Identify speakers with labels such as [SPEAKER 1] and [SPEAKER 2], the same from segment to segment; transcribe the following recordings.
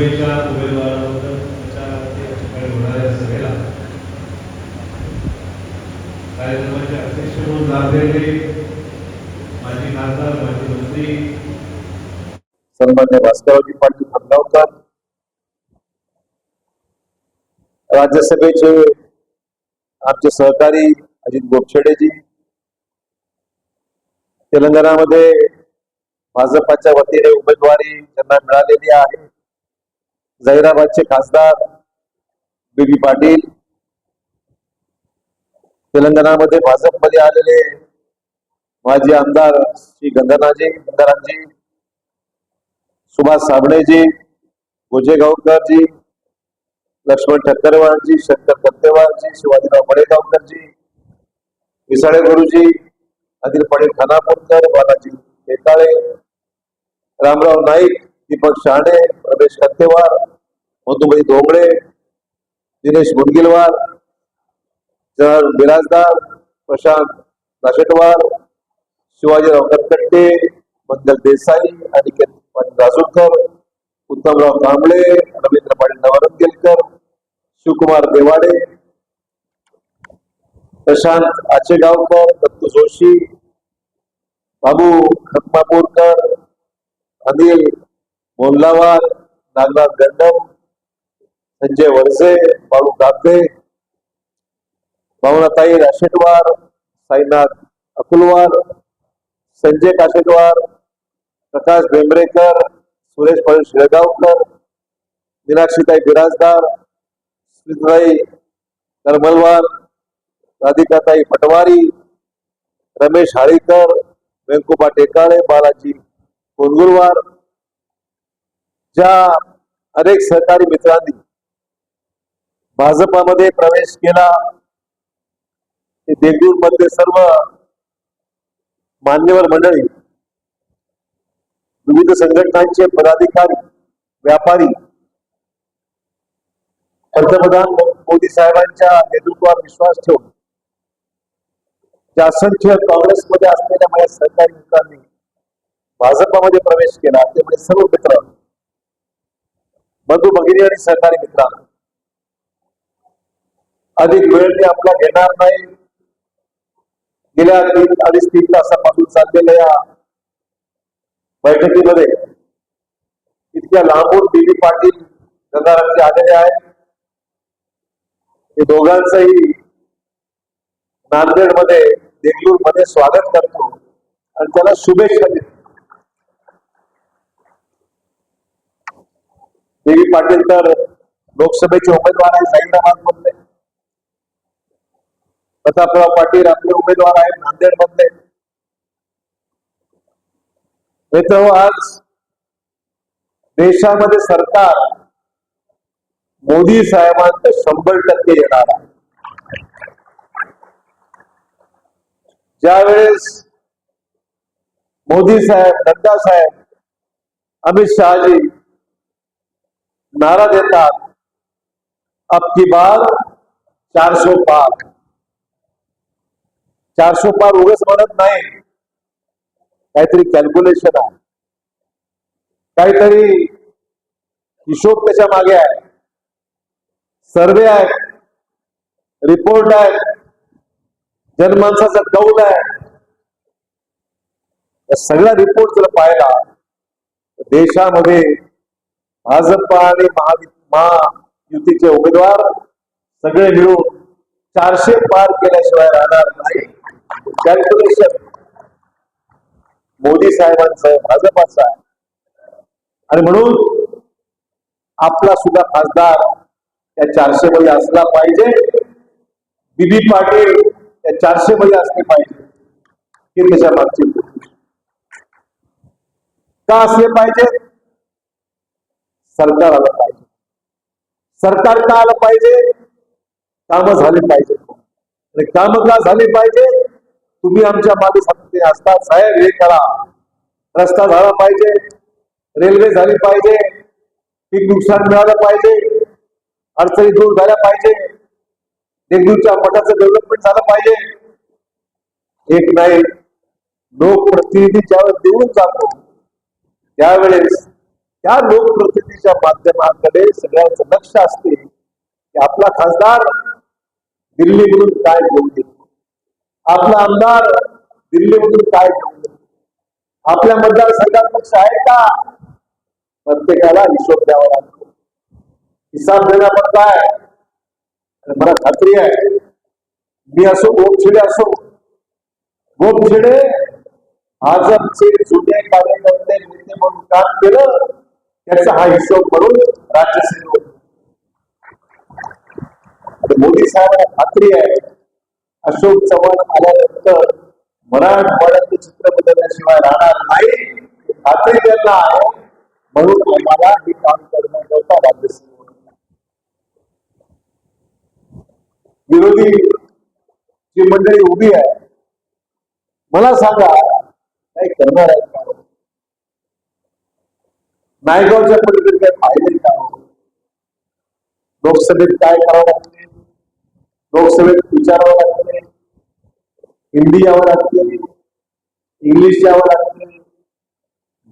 [SPEAKER 1] लोकसभेच्या उमेदवाराबद्दल होणाऱ्या सभेला. कार्यक्रमाचे अध्यक्ष म्हणून लाभलेले माजी खासदार माजी मंत्री.
[SPEAKER 2] सन्मान्य भास्कररावजी पाटील खंडावकर राज्यसभेचे आमचे सहकारी अजित गोपछेडेजी. तेलंगणामध्ये भाजपाच्या वतीने उमेदवारी त्यांना मिळालेली आहे जहिराबादचे खासदार बी पाटील. तेलंगणामध्ये भाजपमध्ये आलेले माजी आमदार श्री गंगाराजी गंगारामजी सुभाष साबळेजी गोजेगावकरजी लक्ष्मण ठक्करवारजी शंकर दत्तेवारजी शिवाजीराव मडेगावकरजी विसाळे गुरुजी अनिल पडे खानापूरकर बालाजी नेताळे रामराव नाईक दीपक शहाणे रमेश कत्तेवार मधुबाई धोंगडे दिनेश मुनगिलवार जनार्दन बिराजदार प्रशांत नाशेटवार शिवाजीराव कटकट्टे मंगल देसाई अनिकेत पाटील राजूरकर उत्तमराव कांबळे रवींद्र पाटील नवरंगेलकर शिवकुमार देवाडे प्रशांत आचेगावकर दत्तू जोशी बाबू खतमापूरकर अनिल मोल्लावार नागनाथ गंडम संजय वरसे बाळू कापे भावनाताई राशेटवार साईनाथ अकुलवार संजय काशेटवार प्रकाश भेंबरेकर सुरेश पाटील शिळगावकर मीनाक्षीताई बिराजदार स्मिताई करमलवार राधिकाताई पटवारी रमेश हाळीकर वेंकुबा टेकाळे बालाजी कोंडगुरवार ज्या अनेक सहकारी मित्रांनी भाजपामध्ये प्रवेश केला ते देगलूरमध्ये सर्व मान्यवर मंडळी विविध संघटनांचे पदाधिकारी व्यापारी पंतप्रधान मोदी साहेबांच्या नेतृत्वावर विश्वास ठेवून ज्या असंख्य काँग्रेसमध्ये असलेल्या माझ्या सहकारी मित्रांनी भाजपामध्ये प्रवेश केला त्यामुळे सर्व मित्र बंधू भगिनी आणि सहकारी मित्रांनो अधिक वेळ मी आपला घेणार नाही. गेल्या तीन अडीच तीन तासापासून चाललेल्या या बैठकीमध्ये इतक्या लांबून बीबी पाटील गंगारामचे आलेले आहेत. हे दोघांचंही नांदेडमध्ये मध्ये मध्ये स्वागत करतो आणि त्याला शुभेच्छा देतो. देवी पाटील तर लोकसभेचे उमेदवार आहे जाहिराबाद मधले प्रतापराव पाटील आपले उमेदवार आहेत नांदेड मधले मित्र आज देशामध्ये सरकार मोदी साहेबांचं शंभर टक्के येणार आहे. ज्यावेळेस मोदी साहेब नड्डा साहेब अमित शहाजी नारा देतात. अब की बार चारशे पार. चारशे पार उगच म्हणत नाही. काहीतरी कॅल्क्युलेशन आहे. काहीतरी हिशोब त्याच्यामागे आहे. सर्वे आहे. रिपोर्ट आहे. जनमानसाचा कौल आहे. सगळा रिपोर्ट जर पाहिला देशामध्ये भाजप आणि महायुतीचे उमेदवार सगळे मिळून चारशे पार केल्याशिवाय राहणार नाही. कॅल्क्युलेशन मोदी साहेबांचं भाजपाचं आहे. आणि म्हणून आपला सुद्धा खासदार त्या चारशे मध्ये असला पाहिजे. बीबी पाटील त्या चारशे मध्ये असले पाहिजे. ही त्याच्या मागची का असले पाहिजे? सरकार आलं पाहिजे. सरकार का आलं पाहिजे काम झाली पाहिजे. आणि काम का झाली पाहिजे तुम्ही आमच्या मागे सातत्याने असतात साहेब हे करा. रस्ता झाला पाहिजे रेल्वे झाली पाहिजे पीक नुकसान मिळालं पाहिजे अडचणी दूर झाल्या पाहिजे देगलूरच्या मठाचं डेव्हलपमेंट झालं पाहिजे. एक नाही लोकप्रतिनिधी ज्यावेळेस देऊन जातो त्यावेळेस त्या लोकप्रतिनिधीच्या माध्यमांकडे सगळ्यांचं लक्ष असते की आपला खासदार दिल्लीमधून काय घेऊन येतो आपला आमदार दिल्लीमधून काय घेऊन येतो आपल्या मतदारसंघात पक्ष आहे का? प्रत्येकाला हिशोब द्यावा लागतो. हिसाब देणं पण काय? आणि मला खात्री आहे मी असो गोपछिडे असो गोपछिडे भाजपचे जुने कार्यकर्ते नेते म्हणून काम केलं त्याचा हा हिशोब म्हणून राज्य मोदी साहेब खात्री आहे. अशोक चव्हाण आल्यानंतर मराठवाड्याचे चित्र बदलण्याशिवाय राहणार नाही. खात्री त्यांना आहे. म्हणून आम्हाला हे काम करण्याकरता राज्यसेवेवर विरोधी जी मंडळी उभी आहे मला सांगा नाही करणार आहेत? का नायगावच्या पलीकडे काय पाहिजे का लोकसभेत काय करावं लागते लोकसभेत विचारावं लागते हिंदी यावं लागते इंग्लिश यावं लागते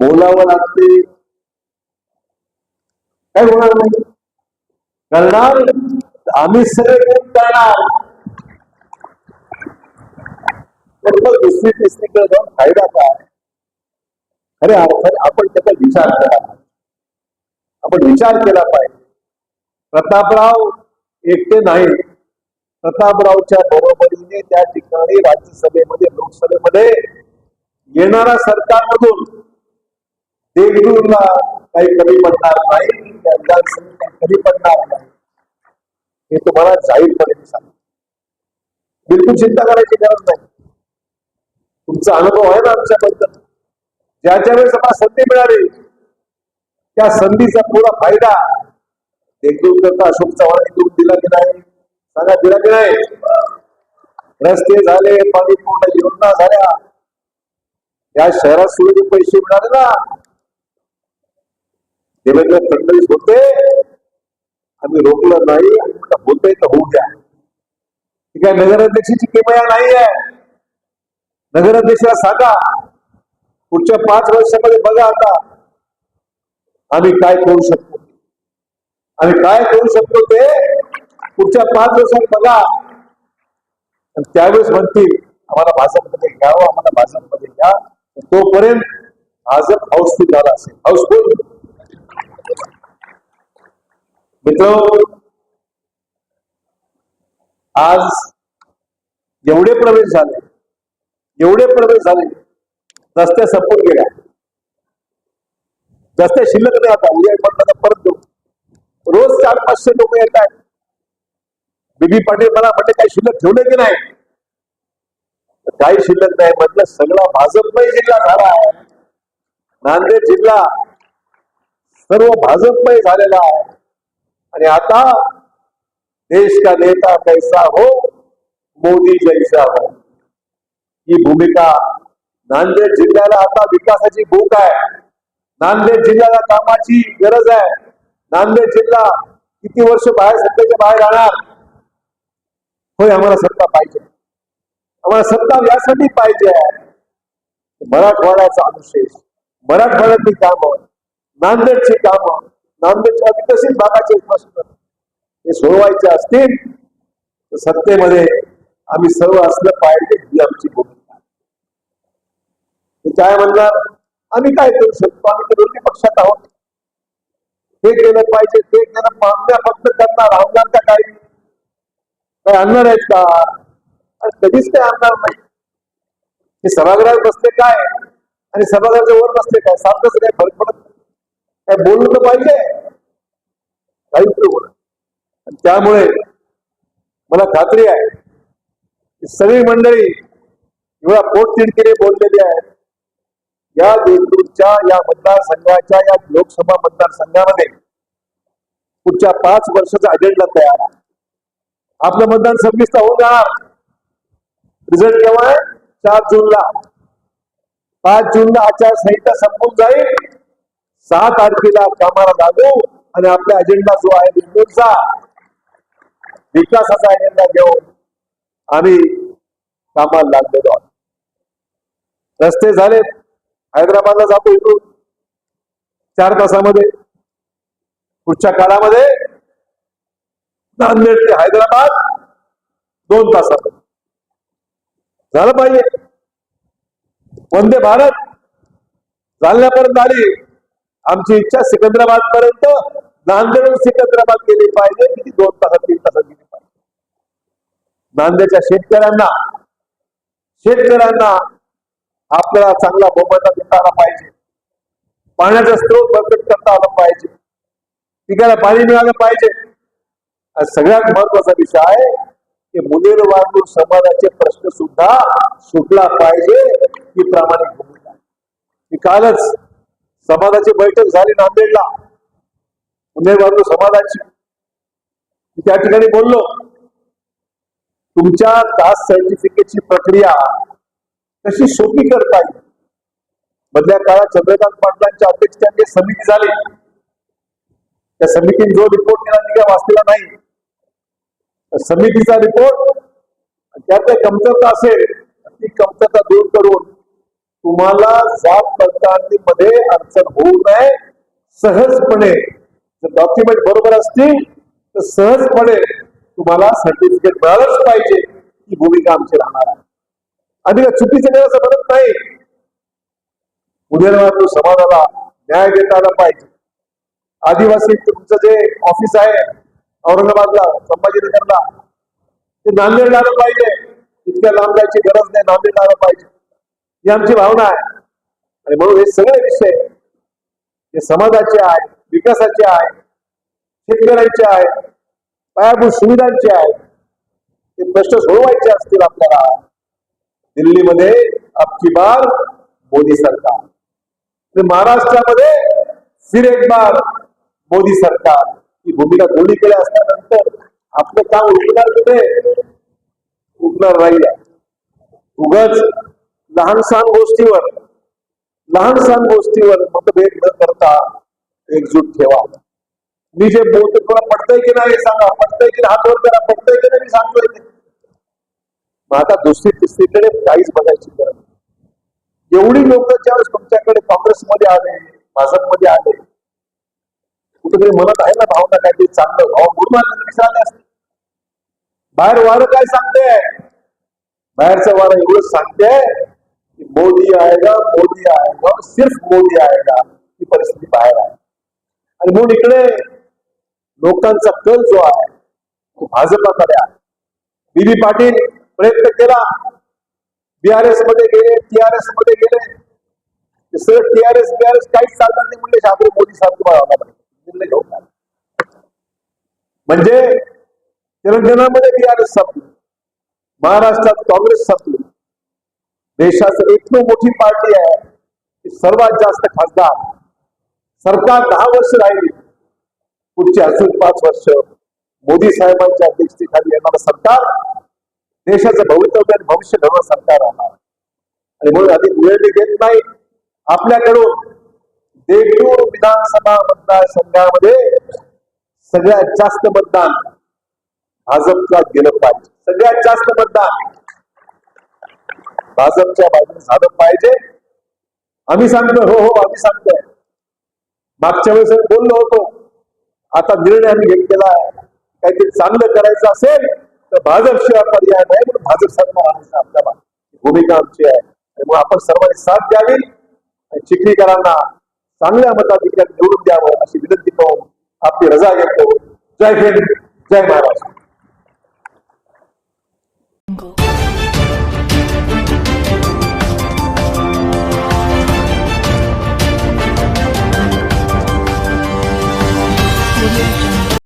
[SPEAKER 2] बोलावं लागते काय होणार नाही करणार आम्ही सगळे कोण करणार पण मग दुसरी तिसरीकडे जाऊन फ़ायदा काय खऱ्या अर्थाने आपण त्याचा विचार केला आपण विचार केला पाहिजे. प्रतापराव एकटे नाही. प्रतापरावच्या बरोबरीने त्या ठिकाणी राज्यसभेमध्ये लोकसभेमध्ये येणारा सरकारमधून देगलूरला काही कमी पडणार नाही त्या कमी पडणार नाही. हे तुम्हाला जाहीरपणे सांग सांगतो. बिलकुल चिंता करायची गरज नाही. तुमचा अनुभव आहे ना आमच्याबद्दल? ज्याच्या वेळेस आम्हाला संधी मिळाली त्या संधीचा पुरा फायदा देखील करता अशोक चव्हाण दिला की नाही? सांगा दिला की नाही? रस्ते झाले पाणी पुरवठा योजना झाल्या. या शहरात सुरू पैसे मिळाले ना. देवेंद्र फडणवीस होते आम्ही रोखलं नाही आणि होतंय तर होऊ द्या. ठीक आहे नगराध्यक्षाची किमया नाही आहे नगराध्यक्षाला सांगा पुढच्या पाच वर्षामध्ये बघा आता. आम्ही काय करू शकतो? आम्ही काय करू शकतो ते पुढच्या पाच वर्षात बघा. आणि त्यावेळेस म्हणतील आम्हाला भाजपमध्ये घ्यावं आम्हाला भाजपमध्ये घ्या. तोपर्यंत भाजप हाऊसफुल झाला असेल. हाऊसफुल मित्र आज एवढे प्रवेश झाले. एवढे प्रवेश झाले. रस्त्या संपून गेल्या. रस्त्या शिल्लक नाही आता. उद्या म्हटलं तर परत देऊ. रोज चार पाचशे लोक येत आहेत. बीबी पाटील मला म्हटले काही शिल्लक ठेवले की नाही? काही शिल्लक नाही म्हटलं सगळा भाजपमय जिल्हा झाला आहे. नांदेड जिल्हा सर्व भाजपमय झालेला आहे. आणि आता देश का नेता कैसा हो मोदी जैसा हो. ही भूमिका नांदेड जिल्ह्याला आता विकासाची भूक आहे. नांदेड जिल्ह्याला कामाची गरज आहे. नांदेड जिल्हा किती वर्ष बाहेर सत्तेच्या बाहेर राहणार? होय आम्हाला सत्ता पाहिजे. आम्हाला सत्ता यासाठी पाहिजे आहे. मराठवाड्याचा अनुशेष. मराठवाड्यातली कामं नांदेडची कामं नांदेडच्या विकसित भागाचे हे सोडवायचे असतील तर सत्तेमध्ये आम्ही सर्व असलं पाहिजे ही आमची भूमिका काय म्हणणार आम्ही काय करू शकतो? आम्ही विरोधी पक्षात आहोत. हे केलं पाहिजे ते केलं मागण्या फक्त करणार आमदार का काही काय आणणार आहेत का? कधीच काय आणणार नाही. हे सभागृहात बसले काय? आणि सभागृहाच्या वर बसले काय? सारखंच काय फरक पडत नाही. काय बोललं तर पाहिजे. काही त्यामुळे मला खात्री आहे की सगळी मंडळी एवढ्या पोटतिडकीने बोललेली आहेत. या देशदूतच्या या मतदारसंघाच्या या लोकसभा मतदारसंघामध्ये पुढच्या पाच वर्षाचा अजेंडा तयार आहे. आपलं मतदान सव्वीसला होऊन जाणार. रिझल्ट केव्हा आहे? चार जूनला. पाच जूनला आचारसंहिता संपून जाईल. सहा तारखेला कामाला लागू आणि आपला अजेंडा जो आहे बिंदूचा विकासाचा अजेंडा घेऊन आम्ही कामाला लागलेलो आहोत. रस्ते झाले हैदराबादला जातो इकडून चार तासामध्ये. पुढच्या काळामध्ये नांदेड ते हैदराबाद दोन तासामध्ये झालं पाहिजे. वंदे भारत. जालन्यापर्यंत आली आमची इच्छा सिकंदराबाद पर्यंत नांदेड सिकंदराबाद गेली पाहिजे. किती दोन तासात तीन तासात गेली पाहिजे. नांदेडच्या शेतकऱ्यांना शेतकऱ्यांना आपल्याला चांगला मोबदला देता आला पाहिजे. पाण्याचा स्रोत बळकट करता आला पाहिजे. पिकाला पाणी मिळालं पाहिजे. सगळ्यात महत्त्वाचा विषय आहे की मुलीर वागणूक समाजाचे प्रश्न सुद्धा सुटला पाहिजे ही प्रामाणिक भूमिका मी कालच समाजाची बैठक झाली नांदेडला. मुलीर वागणूक समाजाची. मी त्या ठिकाणी बोललो तुमच्या कास्ट सर्टिफिकेटची प्रक्रिया तशी सोपी करता येईल मधल्या काळात चंद्रकांत पाटलांच्या अध्यक्षतेखाली समिती झाली. त्या समितीने जो रिपोर्ट केला मी काय वाचलेला नाही. समितीचा रिपोर्ट त्यात काही कमतरता असेल ती कमतरता दूर करून तुम्हाला जात पडताळणीमध्ये अडचण होऊ नये. सहजपणे जर डॉक्युमेंट बरोबर असतील तर सहजपणे तुम्हाला सर्टिफिकेट मिळालंच पाहिजे. ही भूमिका आमची राहणार आहे. आणि का चुकीचं नाही असं म्हणत नाही उदयनवाद समाजाला न्याय देता आला पाहिजे. आदिवासी तुमचं जे ऑफिस आहे औरंगाबादला संभाजीनगरला ते नांदेडला आलं पाहिजे. इतक्या लांब जायची गरज नाही नांदेडला आलं पाहिजे. ही आमची भावना आहे. आणि म्हणून हे सगळे विषय हे समाजाचे आहे विकासाचे आहे शेतकऱ्यांचे आहे पायाभूत सुविधांचे आहे ते प्रश्न सोडवायचे असतील आपल्याला. दिल्लीमध्ये अबकी बार मोदी सरकार. महाराष्ट्रामध्ये फिर एक बार मोदी सरकार. ही भूमिका दोन्हीकडे असल्यानंतर आपलं काम उठणार कुठे? उठणार राहिलं उगच लहान सहान गोष्टीवर लहान सहान गोष्टीवर मतभेद न करता एकजूट ठेवा. मी जे बोलतो तुला पडतंय की नाही सांगा. पडतंय की हात वर करा पडतंय की नाही? मी सांगतोय. मग आता दुसरी तिसरीकडे काहीच बघायची गरज नाही. एवढी लोक ज्यावेळेस तुमच्याकडे काँग्रेसमध्ये आले भाजपमध्ये आले कुठेतरी म्हणत आहे ना भावना काहीतरी चांगलं भाव म्हणून आले चालले असते? बाहेर वारं काय सांगते? बाहेरचं वारं एवढं सांगते की मोदी आएगा मोदी आएगा सिर्फ मोदी आएगा ही परिस्थिती बाहेर आहे. आणि म्हणून इकडे लोकांचा कल जो आहे तो भाजपाकडे आहे. बीबी पाटील प्रयत्न केला. बीआरएसमध्ये गेले टीआरएसमध्ये गेले. ते सर टीआरएस बीआरएस काहीच चालणार नाही म्हणले शास्त्री मोदी साहेब तुम्हाला घेऊन म्हणजे तेलंगणामध्ये बीआरएस संपली महाराष्ट्रात काँग्रेस संपली देशाचं एकमेव मोठी पार्टी आहे. की सर्वात जास्त खासदार. सरकार दहा वर्ष राहिली. पुढची अजून पाच वर्ष मोदी साहेबांच्या अध्यक्षतेखाली येणारं सरकार. देशाचं भवितव्य आणि भविष्य घडवणं सरकार राहणार आणि म्हणून अधिक वेळ घेत नाही. आपल्याकडून देगलूर विधानसभा मतदारसंघामध्ये सगळ्यात जास्त मतदान भाजपला गेलं पाहिजे. सगळ्यात जास्त मतदान भाजपच्या बाजूने झालं पाहिजे. आम्ही सांगतोय हो हो आम्ही सांगतोय. मागच्या वेळेस बोललो होतो. आता निर्णय आम्ही घेतलेला आहे. काहीतरी चांगलं करायचं असेल तर भाजपशिवाय पर्याय नाही म्हणून भाजप सरकार आणायचं आपल्याला भूमिका आमची आहे. त्यामुळे आपण सर्वांनी साथ द्यावी आणि चिखलीकरांना चांगल्या मताधिक्यात निवडून द्यावं अशी विनंती करून आपली रजा घेतो जय हिंद जय महाराष्ट्र.